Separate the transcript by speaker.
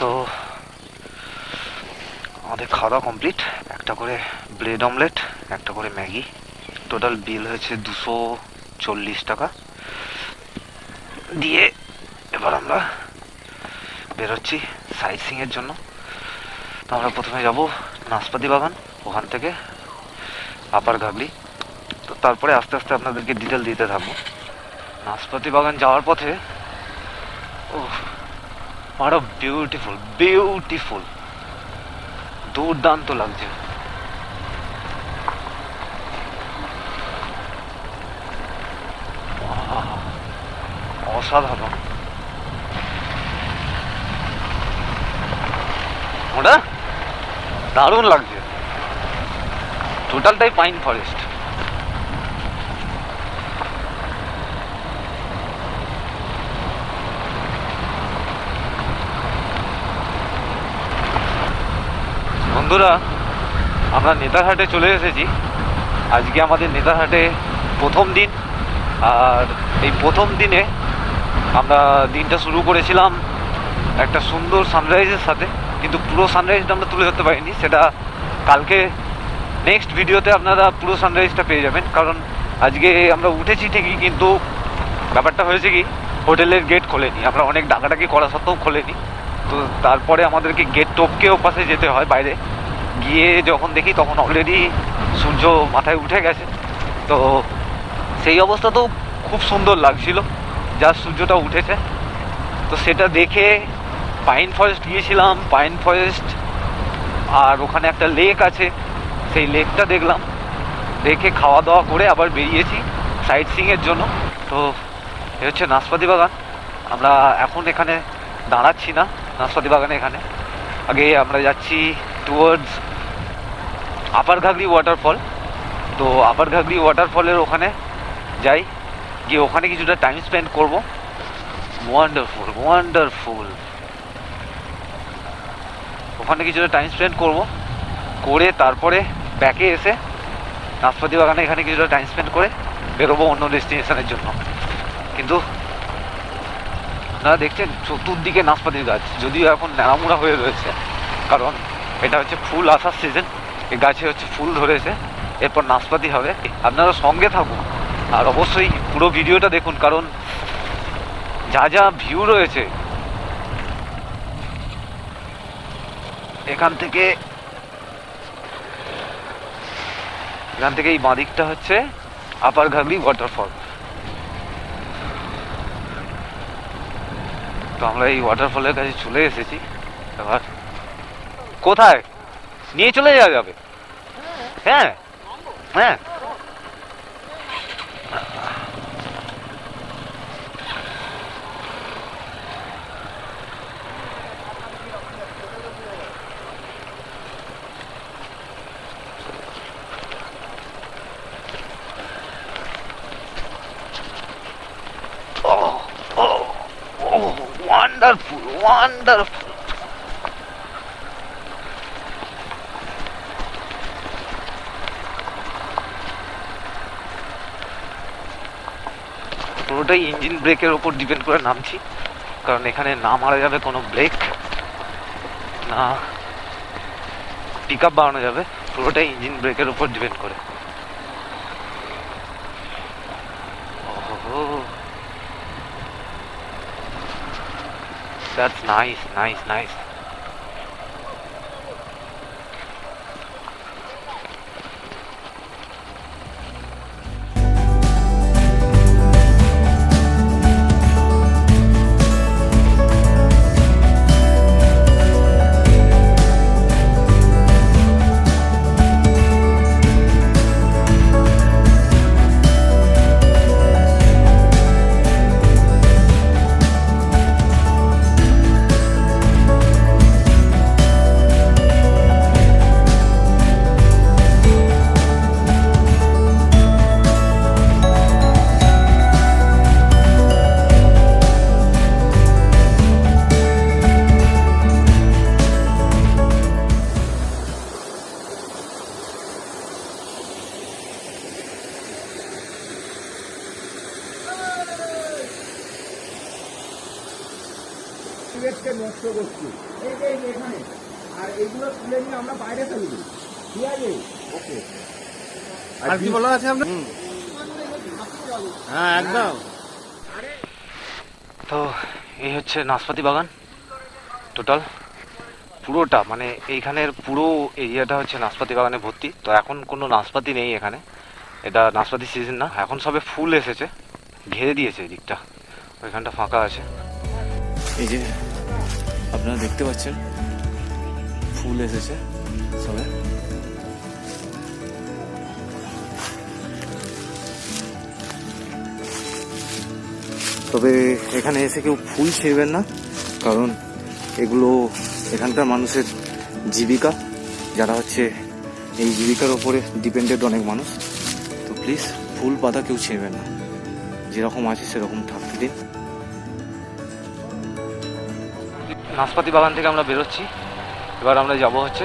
Speaker 1: তো আমাদের খাওয়া দাওয়া কমপ্লিট একটা করে ব্রেড অমলেট একটা করে ম্যাগি। টোটাল বিল হয়েছে দুশো চল্লিশ টাকা। দিয়ে এবার আমরা বেরোচ্ছি সাইট সিংয়ের জন্য। তো আমরা প্রথমে যাব নাশপাতি বাগান, ওখান থেকে আপার ঘাগলি তো তারপরে আস্তে আস্তে আপনাদেরকে ডিটেল দিতে থাকব। নাশপাতি বাগান যাওয়ার পথে ও আরও বিউটিফুল বিউটিফুল দুর্দান্ত লাগছে। অসাধারণ। ওটা দারুণ লাগছে। টোটালটাই পাইন ফরেস্ট বন্ধুরা, আমরা নেতারহাটে চলে এসেছি। আজকে আমাদের নেতারহাটে প্রথম দিন। আর এই প্রথম দিনে আমরা দিনটা শুরু করেছিলাম একটা সুন্দর সানরাইজের সাথে। কিন্তু পুরো সানরাইজটা আমরা তুলে ধরতে পারিনি, সেটা কালকে নেক্সট ভিডিওতে আপনারা পুরো সানরাইজটা পেয়ে যাবেন। কারণ আজকে আমরা উঠেছি ঠিকই, কিন্তু ব্যাপারটা হয়েছে কি, হোটেলের গেট খোলেনি। আমরা অনেক ডাকাডাকি করা সত্ত্বেও খোলেনি। তো তারপরে আমাদেরকে গেট টপকে পাশে যেতে হয় বাইরে। গিয়ে যখন দেখি তখন অলরেডি সূর্য মাথায় উঠে গেছে। তো সেই অবস্থাতেও খুব সুন্দর লাগছিল যা সূর্যটা উঠেছে। তো সেটা দেখে পাইন ফরেস্ট গিয়েছিলাম পাইন ফরেস্ট আর ওখানে একটা লেক আছে, সেই লেকটা দেখলাম। দেখে খাওয়া দাওয়া করে আবার বেরিয়েছি সাইট সিংয়ের জন্য। তো এ হচ্ছে নাশপাতি বাগান। আমরা এখন এখানে দাঁড়াচ্ছি না। নাশপাতি বাগানে এখানে। আগে আমরা যাচ্ছি টুয়ার্ডস আপার ঘাগরি ওয়াটারফল তো আপার ঘাগরি ওয়াটারফলের ওখানে যাই। গিয়ে ওখানে কিছুটা টাইম স্পেন্ড করব। ওয়ান্ডারফুল ওয়ান্ডারফুল ওখানে কিছুটা টাইম স্পেন্ড করব। করে তারপরে ব্যাকে এসে নাশপাতি বাগানে এখানে কিছুটা টাইম স্পেন্ড করে বেরোবো অন্য ডেস্টিনেশনের জন্য। কিন্তু আপনারা দেখছেন, চতুর্দিকে নাশপাতির গাছ, যদিও এখন ন্যাড়ামুড়া হয়ে রয়েছে, কারণ এটা হচ্ছে ফুল আসার সিজন এই গাছে হচ্ছে ফুল ধরেছে, এরপর নাশপাতি হবে। আপনারা সঙ্গে থাকুন, আর অবশ্যই পুরো ভিডিওটা দেখুন, কারণ যা যা ভিউ রয়েছে, এখান থেকে এখান থেকে এই বাঁদিকটা হচ্ছে আপার ঘাগলি ওয়াটারফল তো আমরা এই ওয়াটারফলের কাছে চলে এসেছি। এবার কোথায়? নিয়ে চলে যাওয়া যাবে। হ্যাঁ হ্যাঁ। Wonderful, wonderful. পুরোটাই ইঞ্জিন ব্রেকের ওপর ডিপেন্ড করে নামছি। কারণ এখানে না মারা যাবে কোনো ব্রেক না পিক আপ বাড়ানো যাবে। পুরোটাই ইঞ্জিন ব্রেকের উপর ডিপেন্ড করে। That's nice, nice, nice.
Speaker 2: নষ্ট করছে। এই যে এখানে। আর এইগুলো তুলে নিয়ে আমরা বাইরে ফেলব ঠিক আছে? ওকে।
Speaker 3: আর কি বলা আছে আপনার হ্যাঁ একদম।
Speaker 1: তো এই হচ্ছে নাশপাতি বাগান। টোটাল পুরোটা মানে এইখানের পুরো এরিয়াটা হচ্ছে নাশপাতি বাগানে ভর্তি। তো এখন কোনো নাশপাতি নেই এখানে। এটা নাশপাতি সিজন না। এখন সবে ফুল এসেছে। ঘিরে দিয়েছে এই দিকটা ওইখানটা ফাঁকা আছে। এই যে আপনারা দেখতে পাচ্ছেন, ফুল এসেছে সবে তবে এখানে এসে কেউ ফুল ছিঁড়বেন না, কারণ এগুলো এখানকার মানুষের জীবিকা, যারা হচ্ছে এই জীবিকার ওপরে ডিপেন্ডেড অনেক মানুষ। তো প্লিজ ফুল পাতা কেউ ছিঁড়বেন না। যেরকম আছে সেরকম থাকতে দিন নাশপাতি বাগান থেকে আমরা বেরোচ্ছি। এবার আমরা যাব হচ্ছে